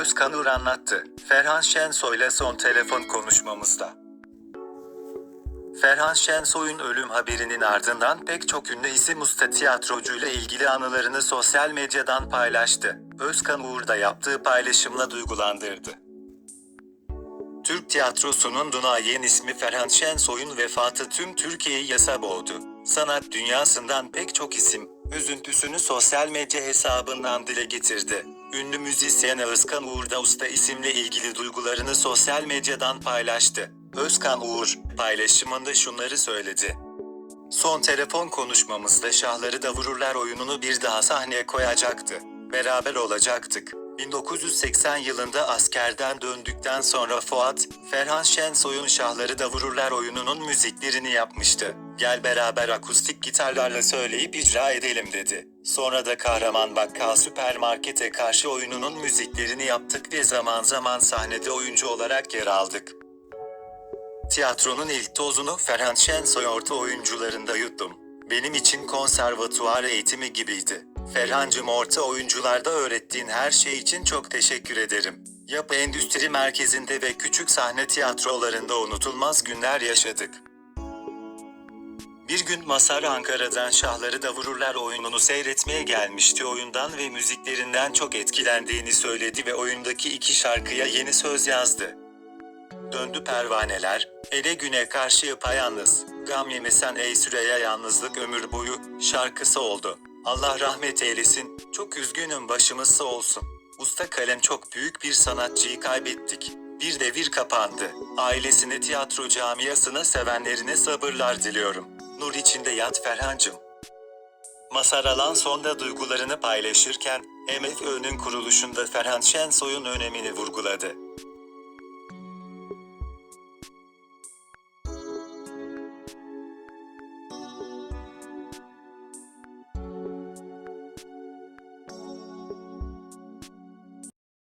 Özkan Uğur anlattı. Ferhan Şensoy'la son telefon konuşmamızda. Ferhan Şensoy'un ölüm haberinin ardından pek çok ünlü isim usta tiyatrocuyla ilgili anılarını sosyal medyadan paylaştı. Özkan Uğur da yaptığı paylaşımla duygulandırdı. Türk tiyatrosunun duayen ismi Ferhan Şensoy'un vefatı tüm Türkiye'yi yasa boğdu. Sanat dünyasından pek çok isim, üzüntüsünü sosyal medya hesabından dile getirdi. Ünlü müzisyen Özkan Uğur da Usta isimle ilgili duygularını sosyal medyadan paylaştı. Özkan Uğur, paylaşımında şunları söyledi. Son telefon konuşmamızda Şahları da Vururlar oyununu bir daha sahneye koyacaktı. Beraber olacaktık. 1980 yılında askerden döndükten sonra Fuat, Ferhan Şensoy'un Şahları da Vururlar oyununun müziklerini yapmıştı. Gel beraber akustik gitarlarla söyleyip icra edelim dedi. Sonra da Kahraman Bakkal Süpermarket'e karşı oyununun müziklerini yaptık ve zaman zaman sahnede oyuncu olarak yer aldık. Tiyatronun ilk tozunu Ferhan Şensoy orta oyuncularında yuttum. Benim için konservatuvar eğitimi gibiydi. Ferhancım orta oyuncularda öğrettiğin her şey için çok teşekkür ederim. Yapı Endüstri Merkezi'nde ve küçük sahne tiyatrolarında unutulmaz günler yaşadık. Bir gün Masar Ankara'dan Şahları da Vururlar oyununu seyretmeye gelmişti. Oyundan ve müziklerinden çok etkilendiğini söyledi ve oyundaki iki şarkıya yeni söz yazdı. Döndü pervaneler, ele güne karşı yapayalnız, gam yemesen ey süreye yalnızlık ömür boyu, şarkısı oldu. Allah rahmet eylesin, çok üzgünüm başımız sağ olsun. Usta kalem çok büyük bir sanatçıyı kaybettik. Bir devir kapandı. Ailesine tiyatro camiasına sevenlerine sabırlar diliyorum. Nur içinde yat Ferhancım. Masar Alan sonda duygularını paylaşırken, MFÖ'nün kuruluşunda Ferhan Şensoy'un önemini vurguladı.